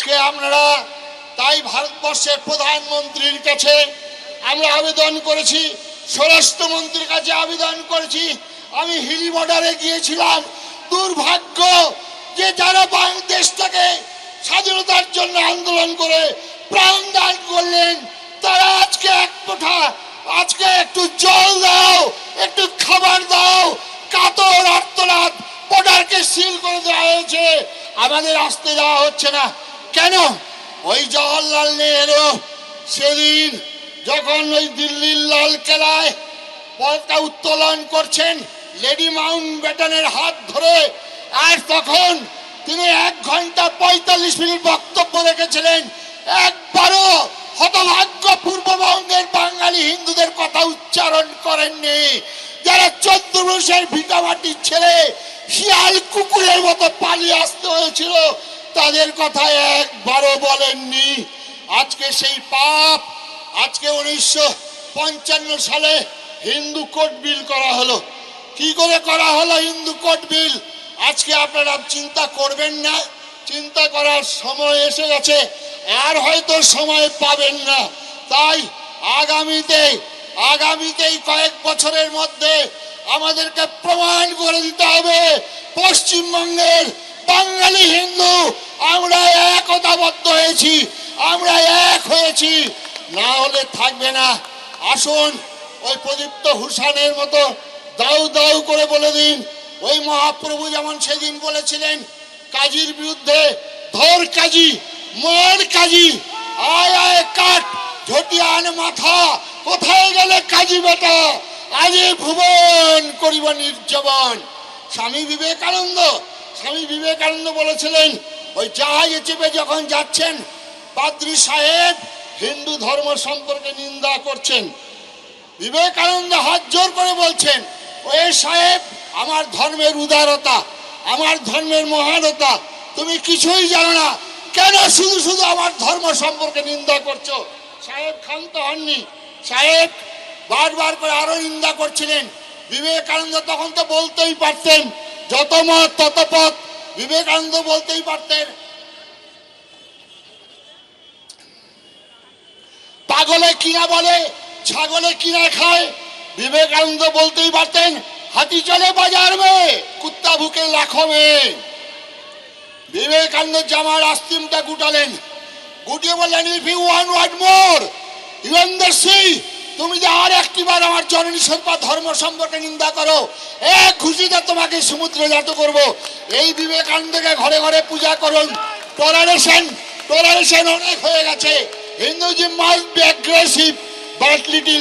আজকে আপনারা তাই ভারতবর্ষের প্রধানমন্ত্রীর কাছে আমরা আবেদন করেছি, স্বরাষ্ট্রমন্ত্রীর কাছে আবেদন করেছি। আমি হিলি বর্ডারে গিয়েছিলাম। দুর্ভাগ্য যে যারা বাংলাদেশ বাংলাদেশটাকে স্বাধীনতার জন্য আন্দোলন করে প্রাণ দান করলেন, তারা আজকে এক কোঠা আজকে একটু জল দাও, একটু খাবার দাও, কাতর আর্তনাদ বর্ডারকে সিল করে দেওয়া হয়েছে। আমাদের আসতে দেওয়া হচ্ছে না। কেন? ওই জওয়াহরলাল নেহরু সেদিন যখন ওই দিল্লির লাল কেলায় পদটা উত্তোলন করছেন, লেডি মাউন্ট ব্যাটনের হাত ধরে, আর তখন তিনি এক ঘণ্টা পঁয়তাল্লিশ মিনিট বক্তব্য রেখেছিলেন, একবারও হতভাগ্য পূর্ববঙ্গের বাঙালি হিন্দুদের কথা উচ্চারণ করেননি। যারা চন্দ্রবংশের ভিটামাটির ছেলে, শিয়াল কুকুরের মতো পালিয়ে আসতে হয়েছিল তাদের কথা একবারও বলেননি। আজকে সেই পাপ, আজকে উনিশশো পঞ্চান্ন সালে হিন্দু কোড বিল করা হলো। কি করে করা হলো হিন্দু কোড বিল? আজকে আপনারা চিন্তা করবেন না। চিন্তা করার সময় এসে গেছে। আর হয়তো সময় পাবেন না। তাই আগামীতে, আগামীতেই কয়েক বছরের মধ্যে আমাদেরকে প্রমাণ করে দিতে হবে। পশ্চিমবঙ্গের বাঙালি হিন্দু, আমরা একতাবদ্ধ হয়েছি, আমরা এক হয়েছি। না হলে থাকবে না। আসুন, ওই প্রদীপ্ত হুসানের মতো দাউ দাউ করে বলে দিন। ওই মহাপ্রভু যেমন সেদিন বলেছিলেন, কাজীর বিরুদ্ধে ধর কাজী, মর কাজী, আয় আয়, কাট, ঝটিয়ান মাথা, কোথায় গেলে কাজী বেটা? আজে ভুবন করিব নির্জবন। স্বামী বিবেকানন্দ স্বামী বিবেকানন্দ বলেছিলেন, ওই জাহাজে চেপে যখন যাচ্ছেন, পাদ্রী সাহেব হিন্দু ধর্ম সম্পর্কে নিন্দা করছেন। বিবেকানন্দ হাত জোর করে বলছেন ওই সাহেব, আমার ধর্মের উদারতা, আমার ধর্মের মহানতা, তুমি কিছুই জানো না। কেন শুধু শুধু আমার ধর্ম সম্পর্কে নিন্দা করছ? সাহেব ক্ষান্ত হননি। সাহেব বারবার করে আরও নিন্দা করছিলেন। বিবেকানন্দ তখন তো বলতেই পারতেন যত মত, তত পথ। বিবেকানন্দ বলতেই পারতেন, পাগলে কিনা বলে, ছাগলে কিনা খায়। বিবেকানন্দ বলতেই পারতেন, হাতি চলে বাজার মে, কুত্তা ভুকে লাখো মে। বিবেকানন্দ জামার আস্তিমটা গুটালেন। গুটিয়ে বললেন if you want what more even then see তুমি যে আর একটিবার আমার জননী সর্বা ধর্ম সম্পর্কে নিন্দা করো এক খুশিতে তোমাকে সমুদ্রে জাত করব। এই বিবেকানন্দকে ঘরে ঘরে পূজা করুন। টলারেশন টলারেশন অনেক হয়ে গেছে। Hindus must be aggressive but little